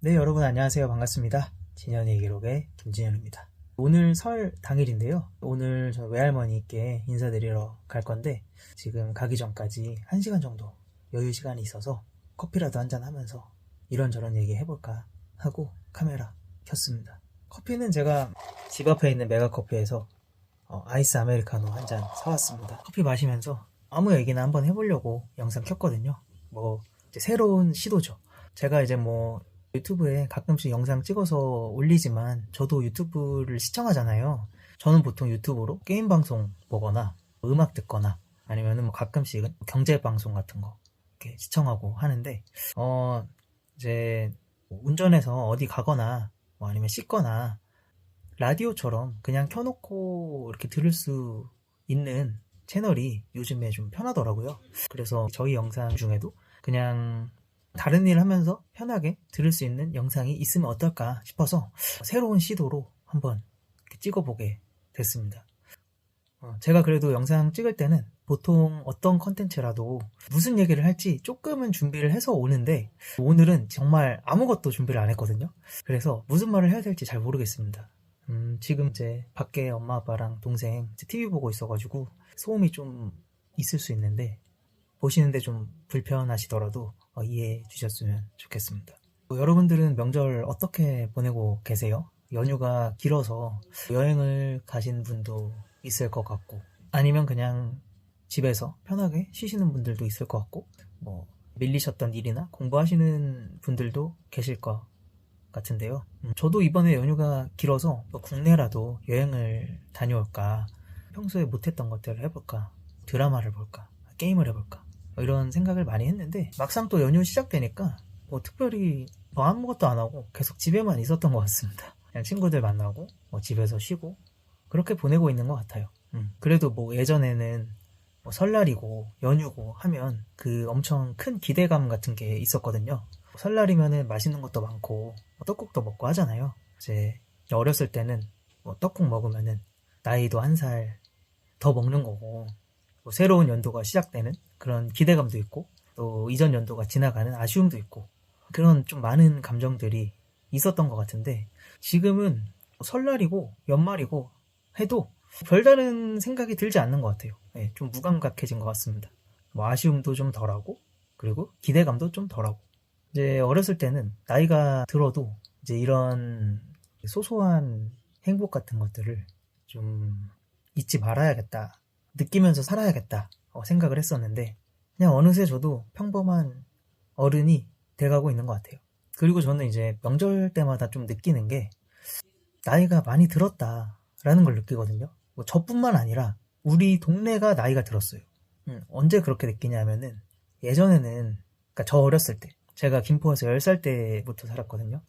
네, 여러분 안녕하세요. 반갑습니다. 진현의 기록의 김진현입니다. 오늘 설 당일인데요. 오늘 저 외할머니께 인사드리러 갈 건데 지금 가기 전까지 1시간 정도 여유 시간이 있어서 커피라도 한잔 하면서 이런저런 얘기 해볼까 하고 카메라 켰습니다. 커피는 제가 집 앞에 있는 메가커피에서 어, 아이스 아메리카노 한 잔 사왔습니다. 커피 마시면서 아무 얘기나 한번 해보려고 영상 켰거든요. 뭐 새로운 시도죠. 제가 이제 뭐 유튜브에 가끔씩 영상 찍어서 올리지만 저도 유튜브를 시청하잖아요. 저는 보통 유튜브로 게임 방송 보거나 음악 듣거나 아니면은 뭐 가끔씩은 경제 방송 같은 거 이렇게 시청하고 하는데 어 이제 뭐 운전해서 어디 가거나 뭐 아니면 씻거나 라디오처럼 그냥 켜놓고 이렇게 들을 수 있는 채널이 요즘에 좀 편하더라고요. 그래서 저희 영상 중에도 그냥 다른 일 하면서 편하게 들을 수 있는 영상이 있으면 어떨까 싶어서 새로운 시도로 한번 찍어보게 됐습니다. 어, 제가 그래도 영상 찍을 때는 보통 어떤 컨텐츠라도 무슨 얘기를 할지 조금은 준비를 해서 오는데 오늘은 정말 아무것도 준비를 안 했거든요. 그래서 무슨 말을 해야 될지 잘 모르겠습니다. 음, 지금 이제 밖에 엄마 아빠랑 동생 TV 보고 있어가지고 소음이 좀 있을 수 있는데 보시는데 좀 불편하시더라도 어, 이해해 주셨으면 좋겠습니다. 뭐 여러분들은 명절 어떻게 보내고 계세요? 연휴가 길어서 여행을 가신 분도 있을 것 같고 아니면 그냥 집에서 편하게 쉬시는 분들도 있을 것 같고 뭐 밀리셨던 일이나 공부하시는 분들도 계실 것 같은데요. 음, 저도 이번에 연휴가 길어서 뭐 국내라도 여행을 다녀올까 평소에 못했던 것들을 해볼까 드라마를 볼까 게임을 해볼까 뭐 이런 생각을 많이 했는데 막상 또 연휴 시작되니까 뭐 특별히 뭐 아무것도 안 하고 계속 집에만 있었던 것 같습니다. 그냥 친구들 만나고 뭐 집에서 쉬고 그렇게 보내고 있는 것 같아요. 음, 그래도 뭐 예전에는 뭐 설날이고 연휴고 하면 그 엄청 큰 기대감 같은 게 있었거든요. 설날이면은 맛있는 것도 많고 뭐 떡국도 먹고 하잖아요. 이제 어렸을 때는 뭐 떡국 먹으면은 나이도 한 살 더 먹는 거고 뭐 새로운 연도가 시작되는 그런 기대감도 있고 또 이전 연도가 지나가는 아쉬움도 있고 그런 좀 많은 감정들이 있었던 것 같은데 지금은 설날이고 연말이고 해도 별다른 생각이 들지 않는 것 같아요. 네, 좀 무감각해진 것 같습니다. 뭐 아쉬움도 좀 덜하고 그리고 기대감도 좀 덜하고 이제 어렸을 때는 나이가 들어도 이제 이런 소소한 행복 같은 것들을 좀 잊지 말아야겠다 느끼면서 살아야겠다 어, 생각을 했었는데 그냥 어느새 저도 평범한 어른이 돼가고 있는 것 같아요. 그리고 저는 이제 명절 때마다 좀 느끼는 게 나이가 많이 들었다라는 걸 느끼거든요. 뭐 저뿐만 아니라 우리 동네가 나이가 들었어요. 음, 언제 그렇게 느끼냐면은 예전에는 그러니까 저 어렸을 때 제가 김포에서 10살 때부터 살았거든요.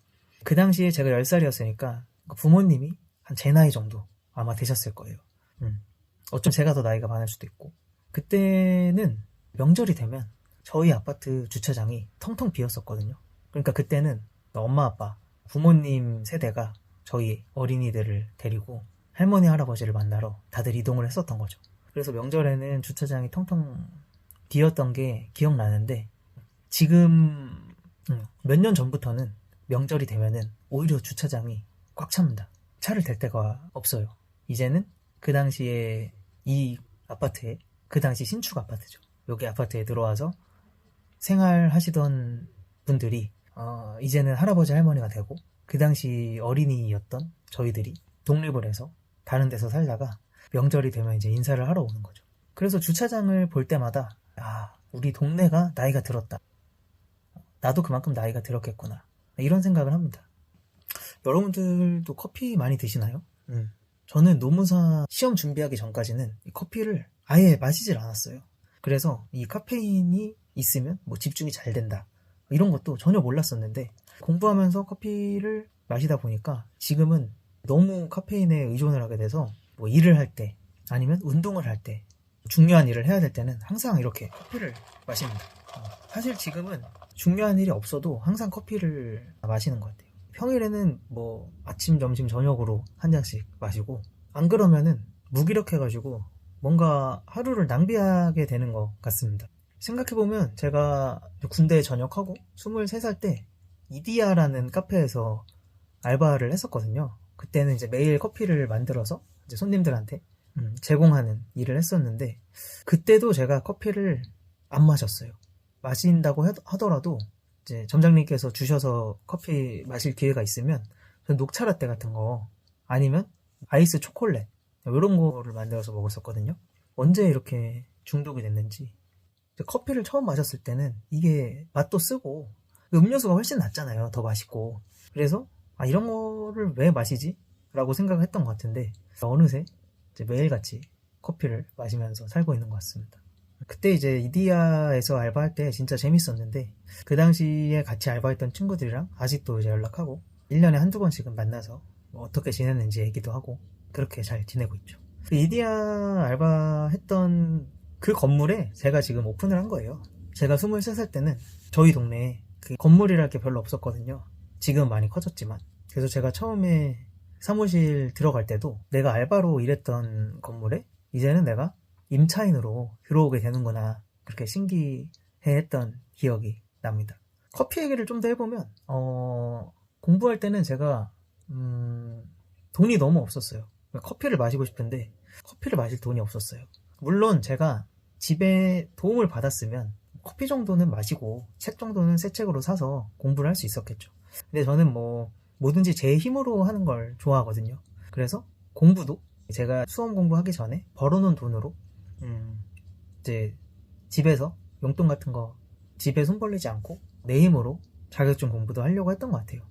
그 당시에 제가 10살이었으니까 부모님이 한 제 나이 정도 아마 되셨을 거예요. 음. 어쩜 제가 더 나이가 많을 수도 있고. 그때는 명절이 되면 저희 아파트 주차장이 텅텅 비었었거든요. 그러니까 그때는 엄마 아빠, 부모님 세대가 저희 어린이들을 데리고 할머니 할아버지를 만나러 다들 이동을 했었던 거죠. 그래서 명절에는 주차장이 텅텅 비었던 게 기억나는데 지금 음, 몇년 전부터는 명절이 되면은 오히려 주차장이 꽉 찹니다. 차를 댈 데가 없어요. 이제는 그 당시에 이 아파트에 그 당시 신축 아파트죠. 여기 아파트에 들어와서 생활하시던 분들이 어, 이제는 할아버지 할머니가 되고 그 당시 어린이였던 저희들이 독립을 해서 다른 데서 살다가 명절이 되면 이제 인사를 하러 오는 거죠. 그래서 주차장을 볼 때마다 아 우리 동네가 나이가 들었다. 나도 그만큼 나이가 들었겠구나. 이런 생각을 합니다. 여러분들도 커피 많이 드시나요? 음. 저는 노무사 시험 준비하기 전까지는 이 커피를 아예 마시질 않았어요. 그래서 이 카페인이 있으면 뭐 집중이 잘 된다. 이런 것도 전혀 몰랐었는데 공부하면서 커피를 마시다 보니까 지금은 너무 카페인에 의존을 하게 돼서 뭐 일을 할 때 아니면 운동을 할 때 중요한 일을 해야 될 때는 항상 이렇게 커피를 마십니다. 어, 사실 지금은 중요한 일이 없어도 항상 커피를 마시는 것 같아요. 평일에는 뭐 아침, 점심, 저녁으로 한 잔씩 마시고 안 그러면은 무기력해가지고 뭔가 하루를 낭비하게 되는 것 같습니다. 생각해보면 제가 군대에 전역하고 23살 때 이디아라는 카페에서 알바를 했었거든요. 그때는 이제 매일 커피를 만들어서 이제 손님들한테 음, 제공하는 일을 했었는데 그때도 제가 커피를 안 마셨어요. 마신다고 하- 하더라도 이제 점장님께서 주셔서 커피 마실 기회가 있으면 전 녹차 라떼 같은 거 아니면 아이스 초콜릿 이런 거를 만들어서 먹었었거든요. 언제 이렇게 중독이 됐는지 커피를 처음 마셨을 때는 이게 맛도 쓰고 음료수가 훨씬 낫잖아요. 더 맛있고 그래서 아 이런 거를 왜 마시지? 라고 생각을 했던 것 같은데 어느새 매일같이 커피를 마시면서 살고 있는 것 같습니다. 그때 이제 이디야에서 알바할 때 진짜 재밌었는데 그 당시에 같이 알바했던 친구들이랑 아직도 이제 연락하고 1년에 한두 번씩은 만나서 뭐 어떻게 지냈는지 얘기도 하고 그렇게 잘 지내고 있죠. 그 이디야 알바했던 그 건물에 제가 지금 오픈을 한 거예요. 제가 23살 때는 저희 동네에 그 건물이랄 게 별로 없었거든요. 지금 많이 커졌지만. 그래서 제가 처음에 사무실 들어갈 때도 내가 알바로 일했던 건물에 이제는 내가 임차인으로 들어오게 되는구나. 그렇게 신기해했던 기억이 납니다. 커피 얘기를 좀 더 해보면, 어, 공부할 때는 제가, 음, 돈이 너무 없었어요. 커피를 마시고 싶은데, 커피를 마실 돈이 없었어요. 물론 제가 집에 도움을 받았으면 커피 정도는 마시고 책 정도는 새 책으로 사서 공부를 할 수 있었겠죠. 근데 저는 뭐 뭐든지 제 힘으로 하는 걸 좋아하거든요. 그래서 공부도 제가 수험 공부하기 전에 벌어놓은 돈으로 음, 이제 집에서 용돈 같은 거 집에 손 벌리지 않고 내 힘으로 자격증 공부도 하려고 했던 것 같아요.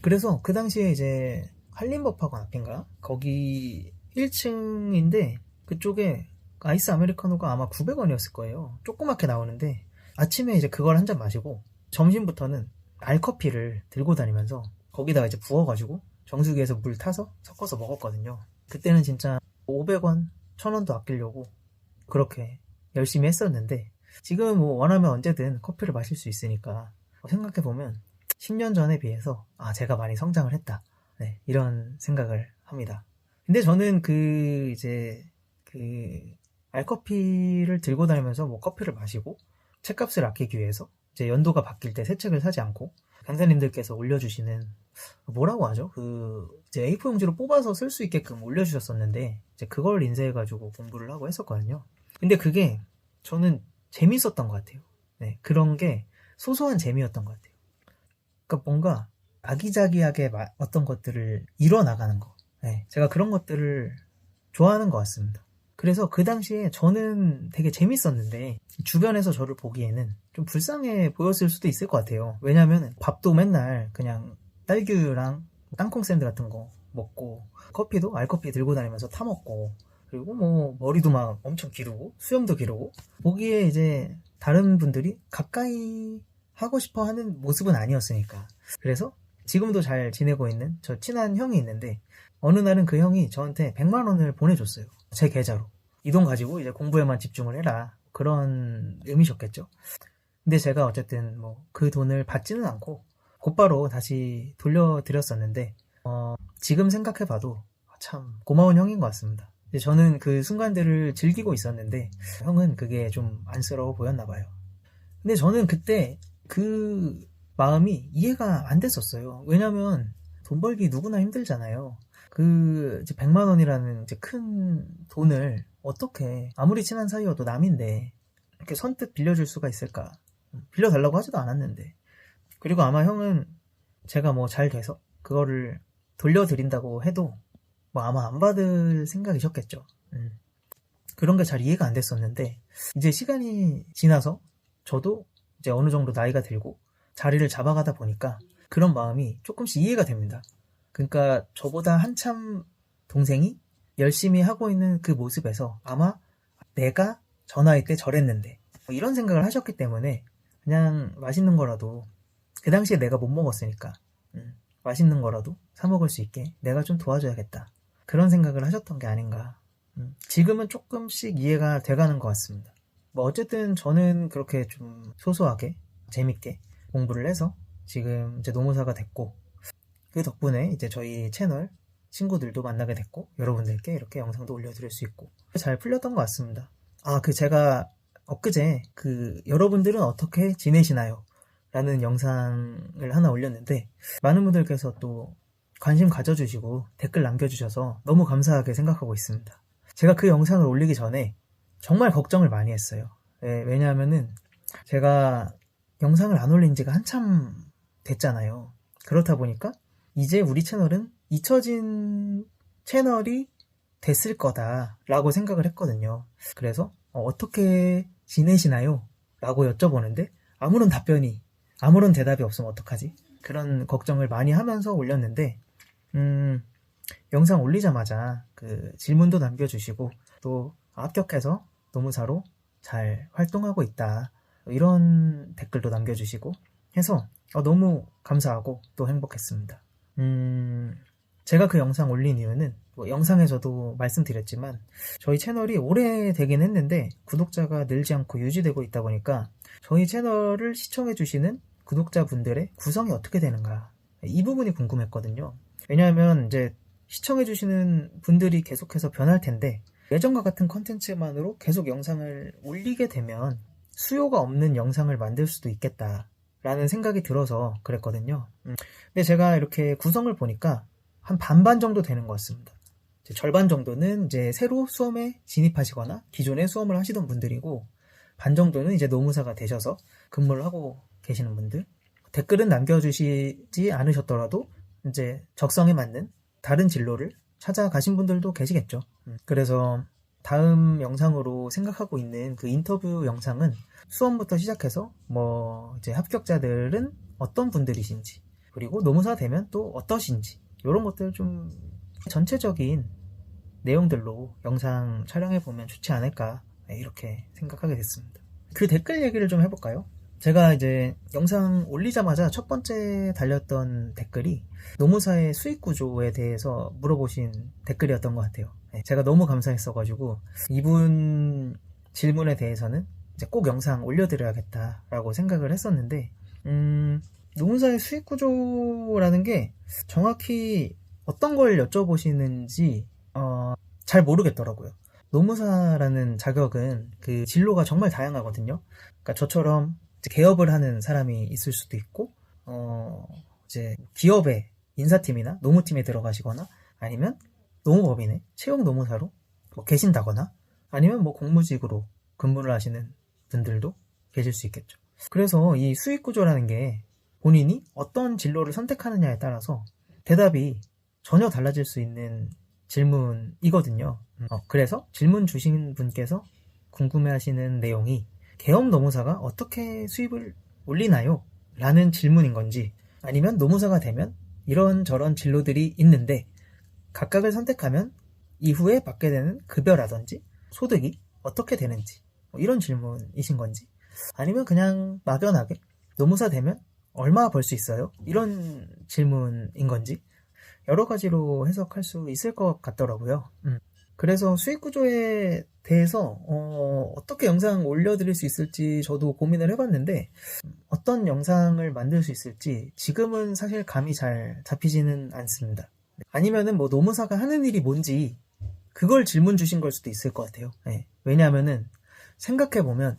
그래서 그 당시에 이제 한림법학원 앞인가 거기 1층인데 그쪽에 아이스 아메리카노가 아마 900원이었을 거예요. 조그맣게 나오는데 아침에 이제 그걸 한 잔 마시고 점심부터는 알커피를 들고 다니면서 거기다가 이제 부어가지고 정수기에서 물 타서 섞어서 먹었거든요. 그때는 진짜 500원, 1000원도 아끼려고 그렇게 열심히 했었는데 지금 뭐 원하면 언제든 커피를 마실 수 있으니까 생각해보면 10년 전에 비해서 아 제가 많이 성장을 했다. 네, 이런 생각을 합니다. 근데 저는 그 이제 그 알커피를 들고 다니면서 뭐 커피를 마시고 책값을 아끼기 위해서 이제 연도가 바뀔 때 새 책을 사지 않고 강사님들께서 올려주시는 뭐라고 하죠? 그 이제 A4 용지로 뽑아서 쓸 수 있게끔 올려주셨었는데 이제 그걸 인쇄해가지고 공부를 하고 했었거든요. 근데 그게 저는 재밌었던 것 같아요. 네, 그런 게 소소한 재미였던 것 같아요. 그러니까 뭔가 아기자기하게 마- 어떤 것들을 이뤄나가는 거. 네, 제가 그런 것들을 좋아하는 것 같습니다. 그래서 그 당시에 저는 되게 재밌었는데 주변에서 저를 보기에는 좀 불쌍해 보였을 수도 있을 것 같아요. 왜냐면 밥도 맨날 그냥 딸기랑 땅콩 샌드 같은 거 먹고 커피도 알커피 들고 다니면서 타 먹고 그리고 뭐 머리도 막 엄청 기르고 수염도 기르고 보기에 이제 다른 분들이 가까이 하고 싶어 하는 모습은 아니었으니까 그래서 지금도 잘 지내고 있는 저 친한 형이 있는데 어느 날은 그 형이 저한테 100만 원을 보내줬어요. 제 계좌로. 이 돈 가지고 이제 공부에만 집중을 해라. 그런 의미셨겠죠. 근데 제가 어쨌든 뭐 그 돈을 받지는 않고 곧바로 다시 돌려드렸었는데 어, 지금 생각해봐도 참 고마운 형인 것 같습니다. 저는 그 순간들을 즐기고 있었는데 형은 그게 좀 안쓰러워 보였나 봐요. 근데 저는 그때 그 마음이 이해가 안 됐었어요. 왜냐면 돈 벌기 누구나 힘들잖아요. 그 이제 100만 원이라는 이제 큰 돈을 어떻게 아무리 친한 사이여도 남인데 이렇게 선뜻 빌려줄 수가 있을까? 빌려달라고 하지도 않았는데. 그리고 아마 형은 제가 뭐 잘 돼서 그거를 돌려드린다고 해도 뭐 아마 안 받을 생각이셨겠죠. 음. 그런 게 잘 이해가 안 됐었는데 이제 시간이 지나서 저도 이제 어느 정도 나이가 들고 자리를 잡아가다 보니까 그런 마음이 조금씩 이해가 됩니다. 그러니까 저보다 한참 동생이 열심히 하고 있는 그 모습에서 아마 내가 저 나이 때 저랬는데 뭐 이런 생각을 하셨기 때문에 그냥 맛있는 거라도 그 당시에 내가 못 먹었으니까 음, 맛있는 거라도 사 먹을 수 있게 내가 좀 도와줘야겠다. 그런 생각을 하셨던 게 아닌가. 음, 지금은 조금씩 이해가 돼가는 것 같습니다. 뭐 어쨌든 저는 그렇게 좀 소소하게 재밌게 공부를 해서 지금 이제 노무사가 됐고 그 덕분에 이제 저희 채널 친구들도 만나게 됐고 여러분들께 이렇게 영상도 올려드릴 수 있고 잘 풀렸던 것 같습니다. 아 그 제가 엊그제 그 여러분들은 어떻게 지내시나요? 라는 영상을 하나 올렸는데 많은 분들께서 또 관심 가져주시고 댓글 남겨주셔서 너무 감사하게 생각하고 있습니다. 제가 그 영상을 올리기 전에 정말 걱정을 많이 했어요. 예, 왜냐하면은 제가 영상을 안 올린 지가 한참 됐잖아요. 그렇다 보니까 이제 우리 채널은 잊혀진 채널이 됐을 거다라고 생각을 했거든요. 그래서 어, 떻게 지내시나요? 라고 여쭤보는데 아무런 답변이 아무런 대답이 없으면 어떡하지? 그런 걱정을 많이 하면서 올렸는데 음, 영상 올리자마자 그 질문도 남겨주시고 또 합격해서 노무사로 잘 활동하고 있다 이런 댓글도 남겨주시고 해서 어, 너무 감사하고 또 행복했습니다. 음, 제가 그 영상 올린 이유는 뭐 영상에서도 말씀드렸지만 저희 채널이 오래되긴 했는데 구독자가 늘지 않고 유지되고 있다 보니까 저희 채널을 시청해주시는 구독자분들의 구성이 어떻게 되는가 이 부분이 궁금했거든요. 왜냐하면 이제 시청해주시는 분들이 계속해서 변할 텐데 예전과 같은 컨텐츠만으로 계속 영상을 올리게 되면 수요가 없는 영상을 만들 수도 있겠다 라는 생각이 들어서 그랬거든요. 음. 근데 제가 이렇게 구성을 보니까 한 반반 정도 되는 것 같습니다. 절반 정도는 이제 새로 수험에 진입하시거나 기존에 수험을 하시던 분들이고 반 정도는 이제 노무사가 되셔서 근무를 하고 계시는 분들 댓글은 남겨주시지 않으셨더라도 이제 적성에 맞는 다른 진로를 찾아가신 분들도 계시겠죠. 음, 그래서 다음 영상으로 생각하고 있는 그 인터뷰 영상은 수험부터 시작해서 뭐 이제 합격자들은 어떤 분들이신지 그리고 노무사 되면 또 어떠신지 이런 것들 좀 전체적인 내용들로 영상 촬영해 보면 좋지 않을까 네, 이렇게 생각하게 됐습니다. 그 댓글 얘기를 좀 해볼까요? 제가 이제 영상 올리자마자 첫 번째 달렸던 댓글이 노무사의 수익 구조에 대해서 물어보신 댓글이었던 것 같아요. 네, 제가 너무 감사했어가지고 이분 질문에 대해서는 이제 꼭 영상 올려드려야겠다라고 생각을 했었는데, 음, 노무사의 수익 구조라는 게 정확히 어떤 걸 여쭤보시는지 어, 잘 모르겠더라고요. 노무사라는 자격은 그 진로가 정말 다양하거든요. 그러니까 저처럼 개업을 하는 사람이 있을 수도 있고, 어, 이제 기업의 인사팀이나 노무팀에 들어가시거나 아니면 노무법인의 채용 노무사로 뭐 계신다거나 아니면 뭐 공무직으로 근무를 하시는 분들도 계실 수 있겠죠. 그래서 이 수익 구조라는 게 본인이 어떤 진로를 선택하느냐에 따라서 대답이 전혀 달라질 수 있는 질문이거든요. 어, 그래서 질문 주신 분께서 궁금해 하시는 내용이 개업 노무사가 어떻게 수입을 올리나요? 라는 질문인 건지 아니면 노무사가 되면 이런 저런 진로들이 있는데 각각을 선택하면 이후에 받게 되는 급여라든지 소득이 어떻게 되는지 뭐 이런 질문이신 건지 아니면 그냥 막연하게 노무사 되면 얼마 벌 수 있어요? 이런 질문인 건지 여러 가지로 해석할 수 있을 것 같더라고요. 음. 그래서 수익 구조에 대해서 어, 떻게 영상 올려드릴 수 있을지 저도 고민을 해봤는데 어떤 영상을 만들 수 있을지 지금은 사실 감이 잘 잡히지는 않습니다. 아니면은 뭐 노무사가 하는 일이 뭔지 그걸 질문 주신 걸 수도 있을 것 같아요. 네. 왜냐하면은 생각해 보면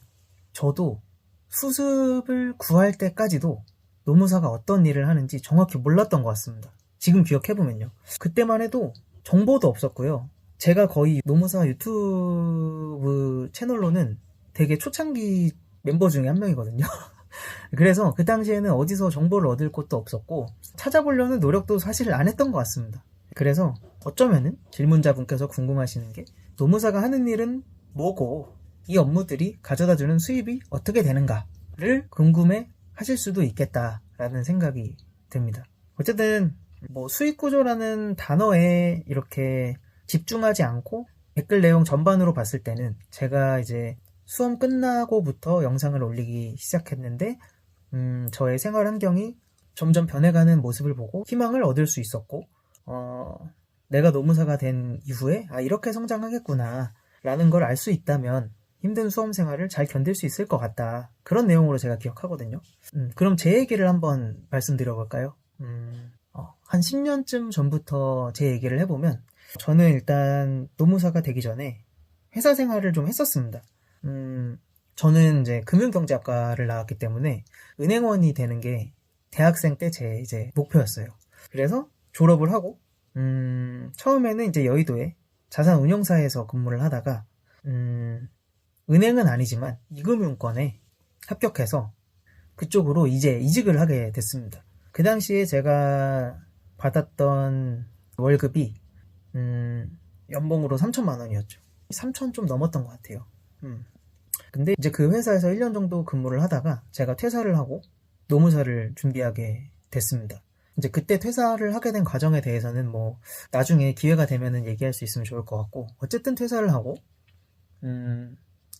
저도 수습을 구할 때까지도 노무사가 어떤 일을 하는지 정확히 몰랐던 것 같습니다. 지금 기억해 보면요. 그때만 해도 정보도 없었고요. 제가 거의 노무사 유튜브 채널로는 되게 초창기 멤버 중에 한 명이거든요. 그래서 그 당시에는 어디서 정보를 얻을 곳도 없었고 찾아보려는 노력도 사실 안 했던 것 같습니다. 그래서 어쩌면은 질문자분께서 궁금하시는 게 노무사가 하는 일은 뭐고 이 업무들이 가져다 주는 수입이 어떻게 되는가를 궁금해 하실 수도 있겠다라는 생각이 듭니다. 어쨌든 뭐 수익 구조라는 단어에 이렇게 집중하지 않고 댓글 내용 전반으로 봤을 때는 제가 이제 수험 끝나고부터 영상을 올리기 시작했는데 음, 저의 생활 환경이 점점 변해가는 모습을 보고 희망을 얻을 수 있었고 어, 내가 노무사가 된 이후에 아 이렇게 성장하겠구나 라는 걸 알 수 있다면 힘든 수험 생활을 잘 견딜 수 있을 것 같다 그런 내용으로 제가 기억하거든요 음, 그럼 제 얘기를 한번 말씀드려 볼까요 음, 어, 한 10년쯤 전부터 제 얘기를 해보면 저는 일단 노무사가 되기 전에 회사 생활을 좀 했었습니다. 음, 저는 이제 금융경제학과를 나왔기 때문에 은행원이 되는 게 대학생 때 제 이제 목표였어요. 그래서 졸업을 하고 음, 처음에는 이제 여의도에 자산운용사에서 근무를 하다가 음, 은행은 아니지만 이금융권에 합격해서 그쪽으로 이제 이직을 하게 됐습니다. 그 당시에 제가 받았던 월급이 음, 연봉으로 3천만 원이었죠. 3천 좀 넘었던 것 같아요. 음. 근데 이제 그 회사에서 1년 정도 근무를 하다가 제가 퇴사를 하고 노무사를 준비하게 됐습니다. 이제 그때 퇴사를 하게 된 과정에 대해서는 뭐 나중에 기회가 되면은 얘기할 수 있으면 좋을 것 같고 어쨌든 퇴사를 하고 음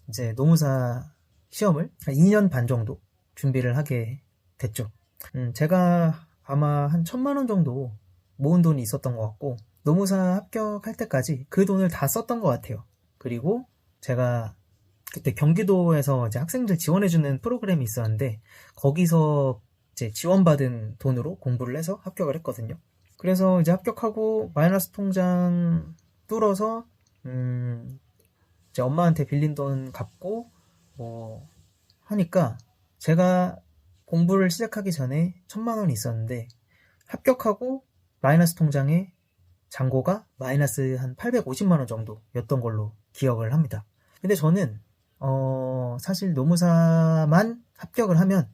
이제 노무사 시험을 한 2년 반 정도 준비를 하게 됐죠. 음 제가 아마 한 천만 원 정도 모은 돈이 있었던 것 같고 노무사 합격할 때까지 그 돈을 다 썼던 것 같아요. 그리고 제가 그때 경기도에서 이제 학생들 지원해주는 프로그램이 있었는데 거기서 이제 지원받은 돈으로 공부를 해서 합격을 했거든요. 그래서 이제 합격하고 마이너스 통장 뚫어서 음 이제 엄마한테 빌린 돈 갚고 뭐 하니까 제가 공부를 시작하기 전에 천만 원이 있었는데 합격하고 마이너스 통장에 잔고가 마이너스 한 850만 원 정도였던 걸로 기억을 합니다. 근데 저는 어 사실 노무사만 합격을 하면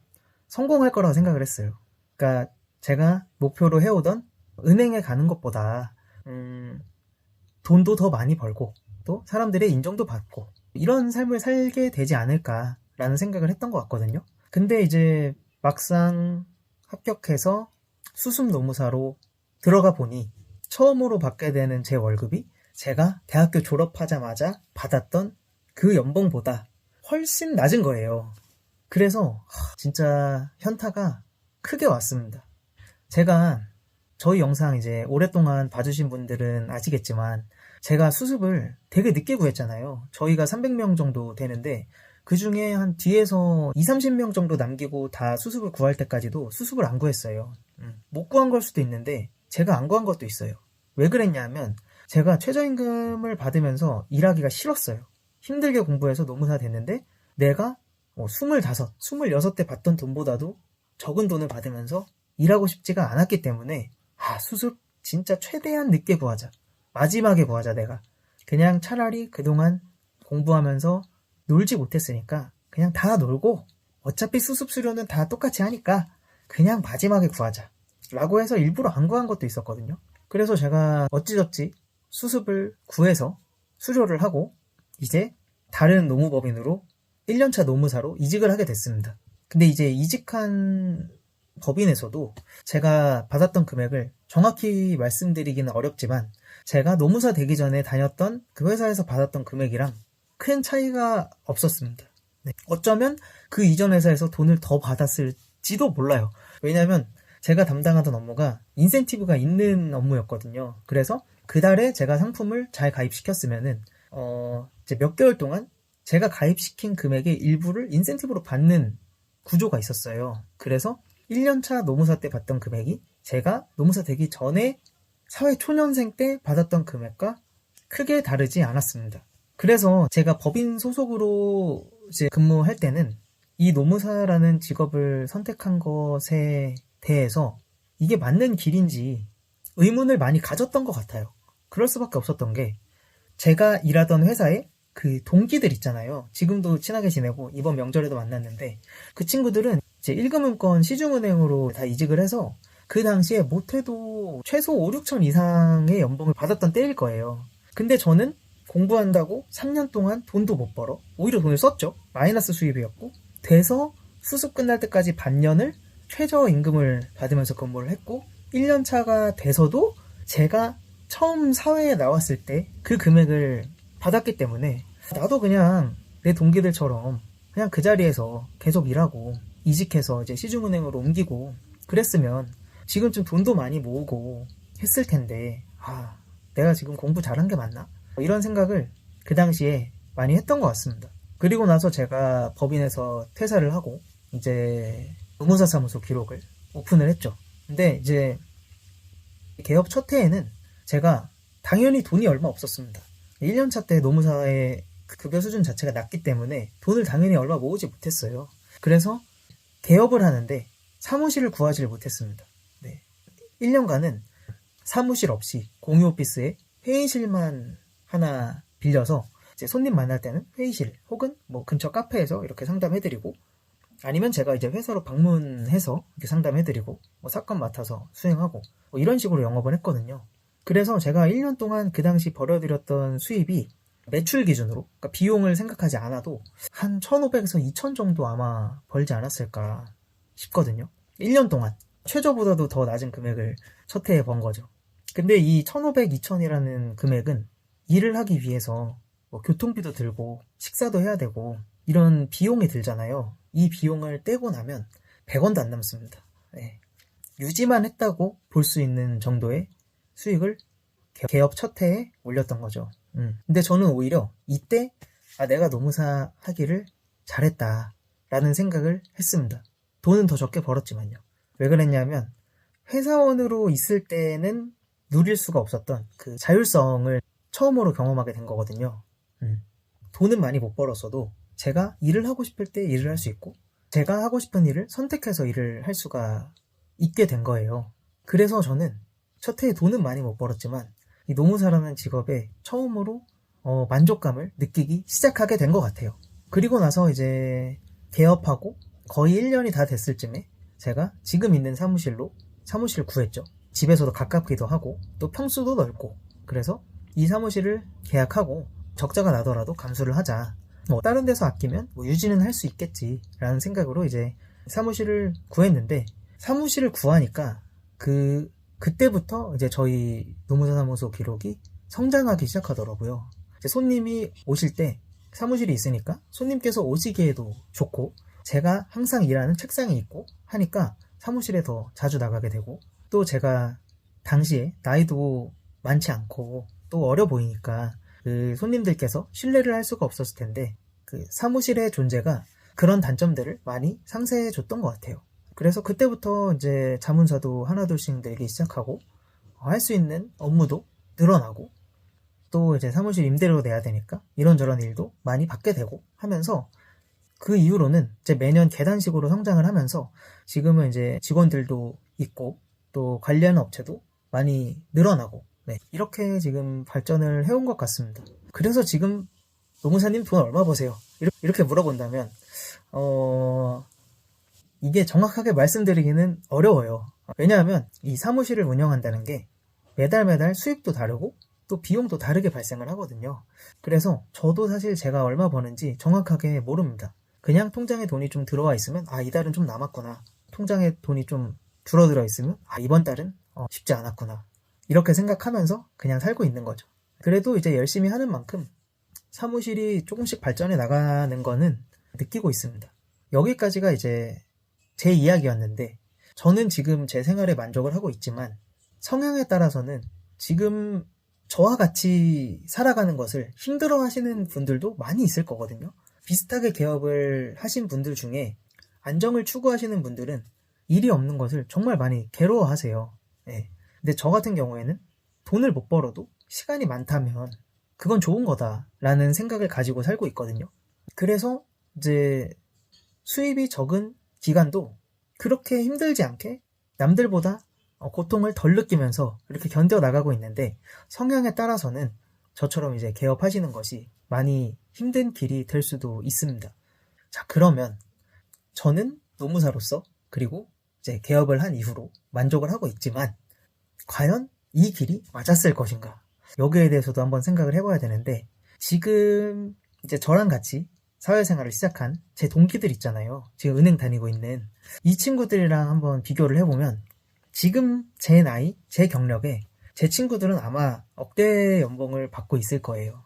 성공할 거라고 생각을 했어요. 그러니까 제가 목표로 해오던 은행에 가는 것보다 음, 돈도 더 많이 벌고 또 사람들의 인정도 받고 이런 삶을 살게 되지 않을까라는 생각을 했던 것 같거든요. 근데 이제 막상 합격해서 수습 노무사로 들어가 보니 처음으로 받게 되는 제 월급이 제가 대학교 졸업하자마자 받았던 그 연봉보다 훨씬 낮은 거예요. 그래서 진짜 현타가 크게 왔습니다. 제가 저희 영상 이제 오랫동안 봐주신 분들은 아시겠지만 제가 수습을 되게 늦게 구했잖아요. 저희가 300명 정도 되는데 그 중에 한 뒤에서 2, 30명 정도 남기고 다 수습을 구할 때까지도 수습을 안 구했어요. 음, 못 구한 걸 수도 있는데 제가 안 구한 것도 있어요. 왜 그랬냐면 제가 최저임금을 받으면서 일하기가 싫었어요. 힘들게 공부해서 노무사 됐는데 내가 뭐 25, 26대 받던 돈보다도 적은 돈을 받으면서 일하고 싶지가 않았기 때문에 아 수습 진짜 최대한 늦게 구하자. 마지막에 구하자 내가. 그냥 차라리 그동안 공부하면서 놀지 못했으니까 그냥 다 놀고 어차피 수습 수료는 다 똑같이 하니까 그냥 마지막에 구하자. 라고 해서 일부러 안 구한 것도 있었거든요. 그래서 제가 어찌저찌 수습을 구해서 수료를 하고 이제 다른 노무법인으로 1년차 노무사로 이직을 하게 됐습니다. 근데 이제 이직한 법인에서도 제가 받았던 금액을 정확히 말씀드리기는 어렵지만 제가 노무사 되기 전에 다녔던 그 회사에서 받았던 금액이랑 큰 차이가 없었습니다. 네. 어쩌면 그 이전 회사에서 돈을 더 받았을지도 몰라요. 왜냐하면 제가 담당하던 업무가 인센티브가 있는 업무였거든요. 그래서 그 달에 제가 상품을 잘 가입시켰으면은 어 이제 몇 개월 동안 제가 가입시킨 금액의 일부를 인센티브로 받는 구조가 있었어요. 그래서 1년차 노무사 때 받던 금액이 제가 노무사 되기 전에 사회 초년생 때 받았던 금액과 크게 다르지 않았습니다. 그래서 제가 법인 소속으로 이제 근무할 때는 이 노무사라는 직업을 선택한 것에 대해서 이게 맞는 길인지 의문을 많이 가졌던 것 같아요. 그럴 수밖에 없었던 게 제가 일하던 회사에 그 동기들 있잖아요. 지금도 친하게 지내고 이번 명절에도 만났는데 그 친구들은 이제 1금융권 시중은행으로 다 이직을 해서 그 당시에 못해도 최소 5, 6천 이상의 연봉을 받았던 때일 거예요. 근데 저는 공부한다고 3년 동안 돈도 못 벌어. 오히려 돈을 썼죠. 마이너스 수입이었고. 돼서 수습 끝날 때까지 반년을 최저임금을 받으면서 근무를 했고 1년 차가 돼서도 제가 처음 사회에 나왔을 때 그 금액을 받았기 때문에 나도 그냥 내 동기들처럼 그냥 그 자리에서 계속 일하고 이직해서 이제 시중은행으로 옮기고 그랬으면 지금쯤 돈도 많이 모으고 했을 텐데 아 내가 지금 공부 잘한 게 맞나? 이런 생각을 그 당시에 많이 했던 것 같습니다. 그리고 나서 제가 법인에서 퇴사를 하고 이제 의무사 사무소 기록을 오픈을 했죠. 근데 이제 개업 첫 해에는 제가 당연히 돈이 얼마 없었습니다. 1년차 때 노무사에 급여 수준 자체가 낮기 때문에 돈을 당연히 얼마 모으지 못했어요. 그래서 개업을 하는데 사무실을 구하지를 못했습니다. 네. 1년간은 사무실 없이 공유 오피스에 회의실만 하나 빌려서 이제 손님 만날 때는 회의실 혹은 뭐 근처 카페에서 이렇게 상담해드리고 아니면 제가 이제 회사로 방문해서 이렇게 상담해드리고 뭐 사건 맡아서 수행하고 뭐 이런 식으로 영업을 했거든요. 그래서 제가 1년 동안 그 당시 벌어들였던 수입이 매출 기준으로 그러니까 비용을 생각하지 않아도 한 1,500에서 2,000 정도 아마 벌지 않았을까 싶거든요. 1년 동안 최저보다도 더 낮은 금액을 첫 해에 번 거죠. 근데 이 1,500, 2,000이라는 금액은 일을 하기 위해서 뭐 교통비도 들고 식사도 해야 되고 이런 비용이 들잖아요. 이 비용을 떼고 나면 100원도 안 남습니다. 네. 유지만 했다고 볼 수 있는 정도의 수익을 개- 개업 첫 해에 올렸던 거죠. 음. 근데 저는 오히려 이때 아 내가 노무사 하기를 잘했다라는 생각을 했습니다. 돈은 더 적게 벌었지만요. 왜 그랬냐면 회사원으로 있을 때는 누릴 수가 없었던 그 자율성을 처음으로 경험하게 된 거거든요. 음. 돈은 많이 못 벌었어도 제가 일을 하고 싶을 때 일을 할 수 있고 제가 하고 싶은 일을 선택해서 일을 할 수가 있게 된 거예요. 그래서 저는 첫 해에 돈은 많이 못 벌었지만 이 노무사라는 직업에 처음으로 어, 만족감을 느끼기 시작하게 된 것 같아요. 그리고 나서 이제 개업하고 거의 1년이 다 됐을 쯤에 제가 지금 있는 사무실로 사무실을 구했죠. 집에서도 가깝기도 하고 또 평수도 넓고 그래서 이 사무실을 계약하고 적자가 나더라도 감수를 하자. 뭐 다른 데서 아끼면 뭐 유지는 할 수 있겠지라는 생각으로 이제 사무실을 구했는데 사무실을 구하니까 그 그때부터 이제 저희 노무사 사무소 기록이 성장하기 시작하더라고요. 손님이 오실 때 사무실이 있으니까 손님께서 오시기에도 좋고 제가 항상 일하는 책상이 있고 하니까 사무실에 더 자주 나가게 되고 또 제가 당시에 나이도 많지 않고 또 어려 보이니까 그 손님들께서 신뢰를 할 수가 없었을 텐데 그 사무실의 존재가 그런 단점들을 많이 상쇄해 줬던 것 같아요. 그래서 그때부터 이제 자문사도 하나둘씩 늘기 시작하고 할 수 있는 업무도 늘어나고 또 이제 사무실 임대료 내야 되니까 이런저런 일도 많이 받게 되고 하면서 그 이후로는 이제 매년 계단식으로 성장을 하면서 지금은 이제 직원들도 있고 또 관련 업체도 많이 늘어나고 네, 이렇게 지금 발전을 해온 것 같습니다. 그래서 지금 노무사님 돈 얼마 버세요? 이렇게, 물어본다면 어 이게 정확하게 말씀드리기는 어려워요. 왜냐하면 이 사무실을 운영한다는 게 매달 매달 수입도 다르고 또 비용도 다르게 발생을 하거든요. 그래서 저도 사실 제가 얼마 버는지 정확하게 모릅니다. 그냥 통장에 돈이 좀 들어와 있으면 아 이달은 좀 남았구나. 통장에 돈이 좀 줄어들어 있으면 아 이번 달은 어, 쉽지 않았구나. 이렇게 생각하면서 그냥 살고 있는 거죠. 그래도 이제 열심히 하는 만큼 사무실이 조금씩 발전해 나가는 거는 느끼고 있습니다. 여기까지가 이제 제 이야기였는데 저는 지금 제 생활에 만족을 하고 있지만 성향에 따라서는 지금 저와 같이 살아가는 것을 힘들어 하시는 분들도 많이 있을 거거든요. 비슷하게 개업을 하신 분들 중에 안정을 추구하시는 분들은 일이 없는 것을 정말 많이 괴로워하세요. 예. 근데 저 같은 경우에는 돈을 못 벌어도 시간이 많다면 그건 좋은 거다라는 생각을 가지고 살고 있거든요. 그래서 이제 수입이 적은 기간도 그렇게 힘들지 않게 남들보다 어, 고통을 덜 느끼면서 이렇게 견뎌 나가고 있는데 성향에 따라서는 저처럼 이제 개업하시는 것이 많이 힘든 길이 될 수도 있습니다. 자, 그러면 저는 노무사로서 그리고 이제 개업을 한 이후로 만족을 하고 있지만 과연 이 길이 맞았을 것인가? 여기에 대해서도 한번 생각을 해봐야 되는데 지금 이제 저랑 같이 사회생활을 시작한 제 동기들 있잖아요. 지금 은행 다니고 있는 이 친구들이랑 한번 비교를 해보면 지금 제 나이, 제 경력에 제 친구들은 아마 억대 연봉을 받고 있을 거예요.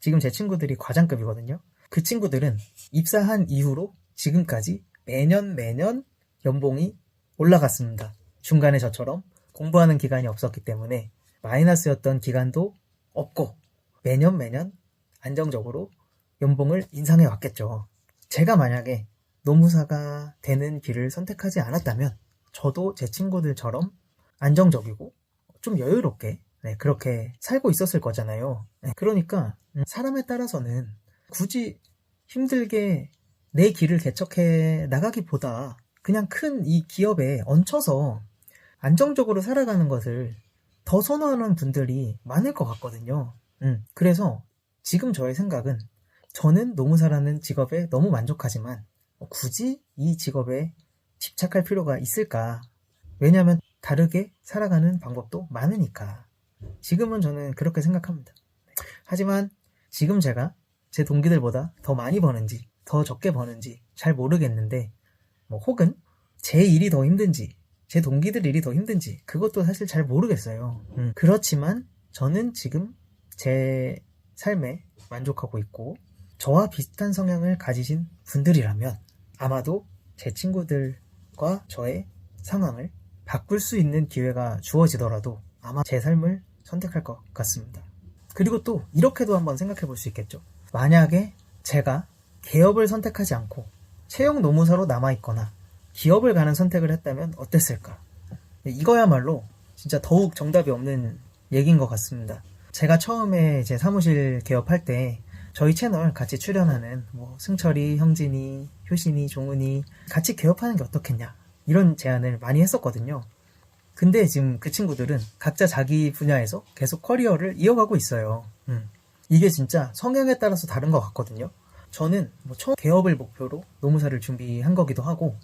지금 제 친구들이 과장급이거든요. 그 친구들은 입사한 이후로 지금까지 매년 매년 연봉이 올라갔습니다. 중간에 저처럼 공부하는 기간이 없었기 때문에 마이너스였던 기간도 없고 매년 매년 안정적으로 연봉을 인상해 왔겠죠. 제가 만약에 노무사가 되는 길을 선택하지 않았다면 저도 제 친구들처럼 안정적이고 좀 여유롭게 네, 그렇게 살고 있었을 거잖아요. 네, 그러니까 음, 사람에 따라서는 굳이 힘들게 내 길을 개척해 나가기보다 그냥 큰 이 기업에 얹혀서 안정적으로 살아가는 것을 더 선호하는 분들이 많을 것 같거든요. 음, 그래서 지금 저의 생각은 저는 노무사라는 직업에 너무 만족하지만 어, 굳이 이 직업에 집착할 필요가 있을까? 왜냐하면 다르게 살아가는 방법도 많으니까. 지금은 저는 그렇게 생각합니다. 하지만 지금 제가 제 동기들보다 더 많이 버는지 더 적게 버는지 잘 모르겠는데 뭐 혹은 제 일이 더 힘든지 제 동기들 일이 더 힘든지 그것도 사실 잘 모르겠어요. 음, 그렇지만 저는 지금 제 삶에 만족하고 있고 저와 비슷한 성향을 가지신 분들이라면 아마도 제 친구들과 저의 상황을 바꿀 수 있는 기회가 주어지더라도 아마 제 삶을 선택할 것 같습니다. 그리고 또 이렇게도 한번 생각해 볼 수 있겠죠. 만약에 제가 개업을 선택하지 않고 채용 노무사로 남아있거나 기업을 가는 선택을 했다면 어땠을까? 이거야말로 진짜 더욱 정답이 없는 얘기인 것 같습니다. 제가 처음에 제 사무실 개업할 때 저희 채널 같이 출연하는 뭐 승철이, 형진이, 효신이, 종훈이 같이 개업하는 게 어떻겠냐 이런 제안을 많이 했었거든요. 근데 지금 그 친구들은 각자 자기 분야에서 계속 커리어를 이어가고 있어요. 음. 이게 진짜 성향에 따라서 다른 것 같거든요. 저는 뭐 처음 개업을 목표로 노무사를 준비한 거기도 하고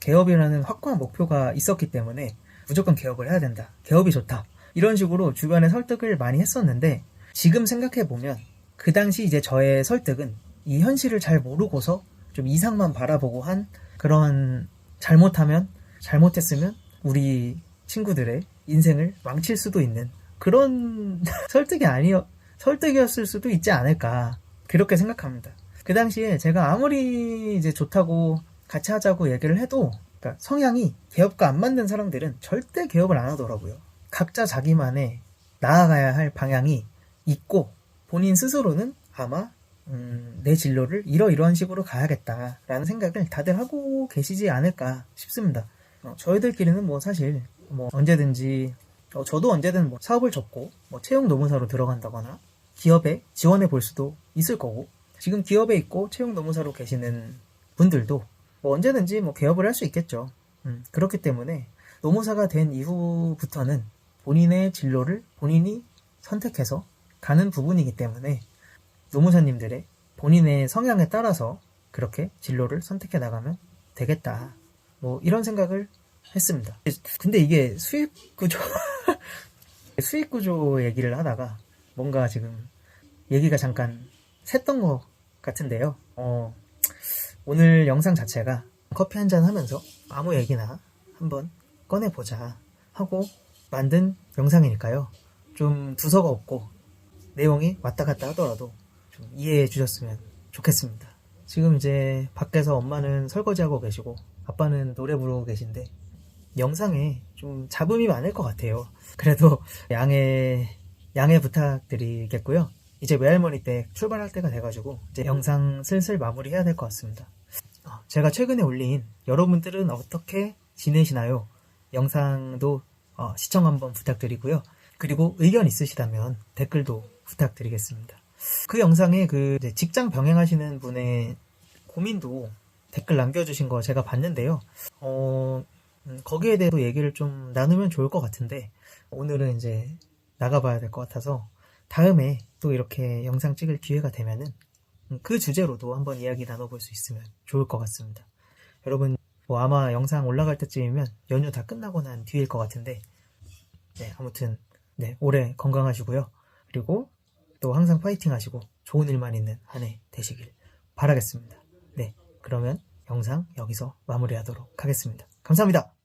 개업이라는 확고한 목표가 있었기 때문에 무조건 개업을 해야 된다. 개업이 좋다. 이런 식으로 주변에 설득을 많이 했었는데 지금 생각해 보면 그 당시 이제 저의 설득은 이 현실을 잘 모르고서 좀 이상만 바라보고 한 그런 잘못하면 잘못했으면 우리 친구들의 인생을 망칠 수도 있는 그런 설득이 아니었 설득이었을 수도 있지 않을까 그렇게 생각합니다. 그 당시에 제가 아무리 이제 좋다고 같이 하자고 얘기를 해도 그러니까 성향이 개업과 안 맞는 사람들은 절대 개업을 안 하더라고요. 각자 자기만의 나아가야 할 방향이 있고 본인 스스로는 아마 음, 내 진로를 이러이러한 식으로 가야겠다라는 생각을 다들 하고 계시지 않을까 싶습니다. 어, 저희들끼리는 뭐 사실 뭐 언제든지 어, 저도 언제든 뭐 사업을 접고 뭐 채용 노무사로 들어간다거나 기업에 지원해 볼 수도 있을 거고 지금 기업에 있고 채용 노무사로 계시는 분들도 뭐 언제든지 뭐 개업을 할 수 있겠죠. 음, 그렇기 때문에 노무사가 된 이후부터는 본인의 진로를 본인이 선택해서 가는 부분이기 때문에 노무사님들의 본인의 성향에 따라서 그렇게 진로를 선택해 나가면 되겠다. 뭐 이런 생각을 했습니다. 근데 이게 수익 구조 수익 구조 얘기를 하다가 뭔가 지금 얘기가 잠깐 샜던 것 같은데요. 어, 오늘 영상 자체가 커피 한 잔 하면서 아무 얘기나 한번 꺼내보자 하고 만든 영상이니까요. 좀 두서가 없고 내용이 왔다 갔다 하더라도 좀 이해해 주셨으면 좋겠습니다. 지금 이제 밖에서 엄마는 설거지하고 계시고 아빠는 노래 부르고 계신데 영상에 좀 잡음이 많을 것 같아요. 그래도 양해, 양해 부탁드리겠고요. 이제 외할머니 때 출발할 때가 돼가지고 이제 영상 슬슬 마무리해야 될 것 같습니다. 어, 제가 최근에 올린 여러분들은 어떻게 지내시나요? 영상도 어, 시청 한번 부탁드리고요. 그리고 의견 있으시다면 댓글도 부탁드리겠습니다. 그 영상에 그 직장 병행하시는 분의 고민도 댓글 남겨주신 거 제가 봤는데요. 어, 음, 거기에 대해서 얘기를 좀 나누면 좋을 것 같은데 오늘은 이제 나가봐야 될 것 같아서 다음에 또 이렇게 영상 찍을 기회가 되면은 음, 그 주제로도 한번 이야기 나눠볼 수 있으면 좋을 것 같습니다. 여러분 뭐 아마 영상 올라갈 때쯤이면 연휴 다 끝나고 난 뒤일 것 같은데 네 아무튼 네 올해 건강하시고요. 그리고 또 항상 파이팅 하시고 좋은 일만 있는 한 해 되시길 바라겠습니다. 네 그러면 영상 여기서 마무리하도록 하겠습니다. 감사합니다.